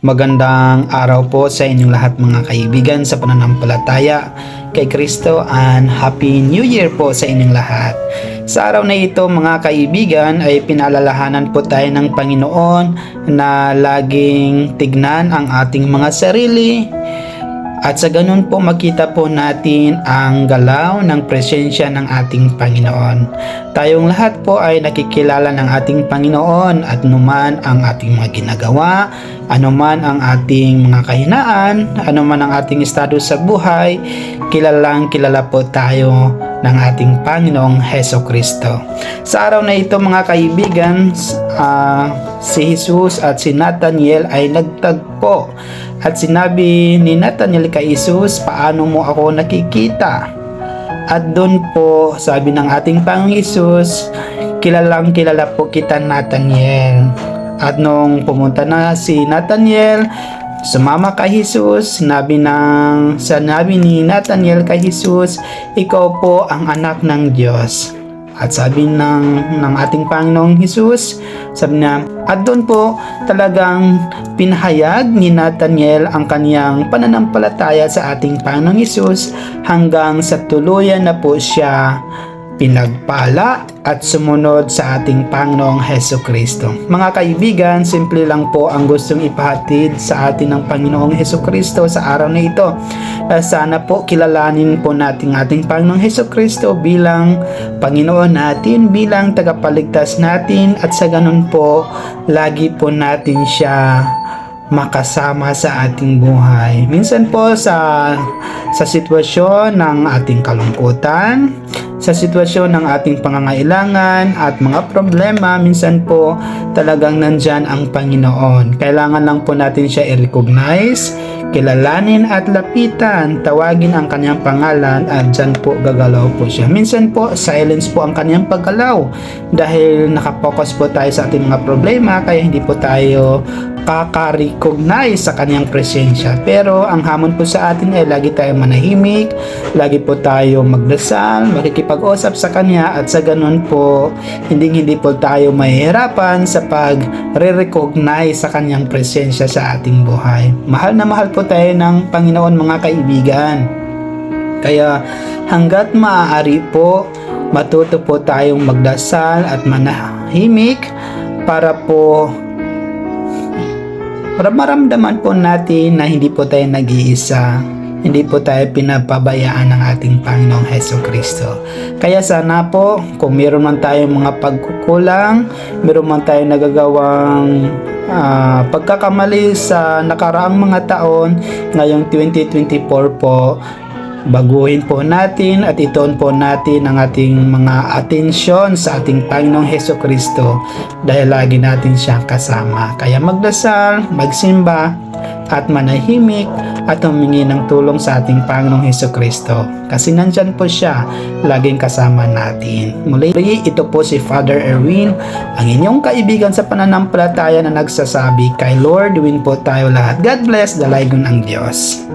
Magandang araw po sa inyong lahat mga kaibigan sa pananampalataya kay Kristo and Happy New Year po sa inyong lahat. Sa araw na ito mga kaibigan ay pinalalahanan po tayo ng Panginoon na laging tignan ang ating mga sarili at sa ganun po makita po natin ang galaw ng presensya ng ating Panginoon. Tayong lahat po ay nakikilala ng ating Panginoon at anuman ang ating mga ginagawa, anuman ang ating mga kahinaan, anuman ang ating estado sa buhay, kilalang kilala po tayo ng ating Panginoong Heso Kristo. Sa araw na ito mga kaibigan, ah, si Jesus at si Nathaniel ay nagtagpo at sinabi ni Nathaniel kay Jesus, paano mo ako nakikita? At doon po, sabi ng ating Panginoong Jesus, kilalang kilala po kita Nathaniel. At nung pumunta na si Nathaniel, sumama kay Jesus, sinabi ng sinabi ni Nathaniel kay Jesus, ikaw po ang anak ng Diyos. At sabi ng, ng ating Panginoong Jesus, sabi niya, at doon po talagang pinahayag ni Nathaniel ang kaniyang pananampalataya sa ating Panginoong Jesus hanggang sa tuluyan na po siya pinagpala at sumunod sa ating Panginoong Heso Kristo. Mga kaibigan, simple lang po ang gustong ipahatid sa atin ng Panginoong Heso Kristo sa araw na ito. Eh, Sana po kilalanin po natin ating Panginoong Heso Kristo bilang Panginoon natin, bilang tagapaligtas natin at sa ganun po, lagi po natin siya makasama sa ating buhay. Minsan po sa sa sitwasyon ng ating kalungkutan, sa sitwasyon ng ating pangangailangan at mga problema, minsan po talagang nandyan ang Panginoon. Kailangan lang po natin siya i-recognize, kilalanin at lapitan, tawagin ang kanyang pangalan at dyan po gagalaw po siya. Minsan po, silence po ang kanyang paggalaw dahil nakapokus po tayo sa ating mga problema kaya hindi po tayo kaka-recognize sa kanyang presensya. Pero ang hamon po sa atin ay lagi tayong manahimik, lagi po tayo magdasal, makikipag-usap sa kanya at sa ganun po, hindi hindi po tayo mahihirapan sa pag-recognize sa kanyang presensya sa ating buhay. Mahal na mahal po tayo ng Panginoon mga kaibigan. Kaya hanggat maaari po, matuto po tayong magdasal at manahimik para po para maramdaman po natin na hindi po tayo nag-iisa, hindi po tayo pinapabayaan ng ating Panginoong Heso Kristo. Kaya sana po, kung meron man tayong mga pagkukulang, meron man tayong nagagawang ah, pagkakamali sa nakaraang mga taon, ngayong 2024 po, baguhin po natin at itoon po natin ang ating mga atensyon sa ating Panginoong Heso Kristo dahil lagi natin siyang kasama. Kaya magdasal, magsimba, at manahimik at humingi ng tulong sa ating Panginoong Heso Kristo. Kasi nandyan po siya, laging kasama natin. Muli, ito po si Father Erwin, ang inyong kaibigan sa pananampalataya na nagsasabi, kay Lord, win po tayo lahat. God bless, dalagon ang Diyos.